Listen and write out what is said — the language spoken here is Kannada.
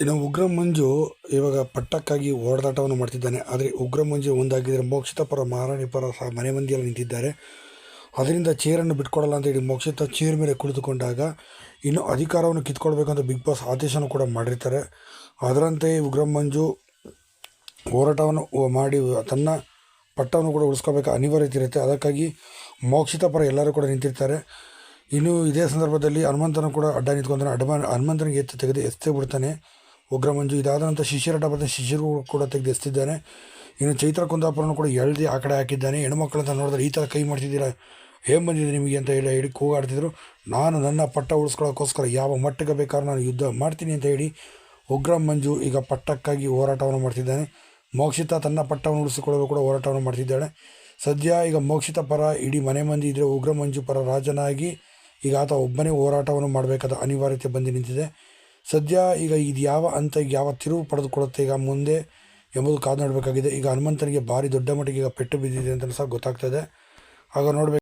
ಇನ್ನು ಉಗ್ರ ಮಂಜು ಇವಾಗ ಪಟ್ಟಕ್ಕಾಗಿ ಓಡಾಟವನ್ನು ಮಾಡ್ತಿದ್ದಾನೆ. ಆದರೆ ಉಗ್ರ ಮಂಜು ಒಂದಾಗಿದ್ದರೆ ಮೋಕ್ಷಿತ ಪರ ಮಹಾರಾಣಿ ಪರ ಸಹ ಮನೆ ಮಂದಿಯಲ್ಲಿ ನಿಂತಿದ್ದಾರೆ. ಅದರಿಂದ ಚೇರನ್ನು ಬಿಟ್ಕೊಡಲ್ಲ ಅಂತ ಹೇಳಿ ಮೋಕ್ಷಿತ ಚೇರ್ ಮೇಲೆ ಕುಳಿತುಕೊಂಡಾಗ ಇನ್ನು ಅಧಿಕಾರವನ್ನು ಕಿತ್ಕೊಳ್ಬೇಕಂತ ಬಿಗ್ ಬಾಸ್ ಆದೇಶನೂ ಕೂಡ ಮಾಡಿರ್ತಾರೆ. ಅದರಂತೆ ಉಗ್ರ ಮಂಜು ಹೋರಾಟವನ್ನು ಮಾಡಿ, ತನ್ನ ಪಟ್ಟವನ್ನು ಕೂಡ ಉಳಿಸ್ಕೋಬೇಕು ಅನಿವಾರ್ಯತೆ ಇರುತ್ತೆ. ಅದಕ್ಕಾಗಿ ಮೋಕ್ಷಿತ ಪರ ಎಲ್ಲರೂ ಕೂಡ ನಿಂತಿರ್ತಾರೆ. ಇನ್ನು ಇದೇ ಸಂದರ್ಭದಲ್ಲಿ ಹನುಮಂತನ ಕೂಡ ಅಡ್ಡ ನಿಂತ್ಕೊಂತಾನೆ ಅಡ್ಡ ಹನುಮಂತನಿಗೆ ಎತ್ತು ತೆಗೆದು ಎತ್ತೇ ಬಿಡ್ತಾನೆ. ಉಗ್ರ ಮಂಜು ಇದಾದ ನಂತರ ಡಬ್ಬದ ಬರ್ತಾನೆ ಶಿಷ್ಯರು ಕೂಡ ತೆಗೆದಿಸ್ತಿದ್ದಾನೆ. ಇನ್ನು ಚೈತ್ರ ಕುಂದಾಪುರನು ಕೂಡ ಎಳ್ದು ಆ ಕಡೆ ಹಾಕಿದ್ದಾನೆ. ಹೆಣ್ಮಕ್ಳಂತ ನೋಡಿದ್ರೆ ಈ ಥರ ಕೈ ಮಾಡ್ತಿದ್ದೀರಾ? ಏನು ಬಂದಿದೆ ನಿಮಗೆ ಅಂತ ಹೇಳಿ ಹೇಳಿ ಕೂಗಾಡ್ತಿದ್ರು. ನಾನು ನನ್ನ ಪಟ್ಟ ಉಳಿಸ್ಕೊಳ್ಳೋಕ್ಕೋಸ್ಕರ ಯಾವ ಮಟ್ಟಕ್ಕೆ ಬೇಕಾದ್ರೂ ನಾನು ಯುದ್ಧ ಮಾಡ್ತೀನಿ ಅಂತ ಹೇಳಿ ಉಗ್ರಮಂಜು ಈಗ ಪಟ್ಟಕ್ಕಾಗಿ ಹೋರಾಟವನ್ನು ಮಾಡ್ತಿದ್ದಾನೆ. ಮೋಕ್ಷಿತ ತನ್ನ ಪಟ್ಟವನ್ನು ಉಳಿಸಿಕೊಳ್ಳಲು ಕೂಡ ಹೋರಾಟವನ್ನು ಮಾಡ್ತಿದ್ದಾಳೆ. ಸದ್ಯ ಈಗ ಮೋಕ್ಷಿತ ಪರ ಇಡೀ ಮನೆ ಮಂದಿ ಇದ್ದರೆ ಉಗ್ರಮಂಜು ಪರ ರಾಜನಾಗಿ ಈಗ ಆತ ಒಬ್ಬನೇ ಹೋರಾಟವನ್ನು ಮಾಡಬೇಕಾದ ಅನಿವಾರ್ಯತೆ ಬಂದು ನಿಂತಿದೆ. ಸದ್ಯ ಈಗ ಇದು ಯಾವ ಹಂತ ಯಾವ ತಿರುವು ಪಡೆದುಕೊಳ್ಳುತ್ತೆ ಈಗ ಮುಂದೆ ಎಂಬುದು ಕಾದು ನೋಡಬೇಕಾಗಿದೆ. ಈಗ ಹನುಮಂತನಿಗೆ ಭಾರಿ ದೊಡ್ಡ ಮಟ್ಟಿಗೆ ಈಗ ಪೆಟ್ಟು ಬಿದ್ದಿದೆ ಅಂತ ಸಹ ಗೊತ್ತಾಗ್ತದೆ ಆಗ ನೋಡಬೇಕು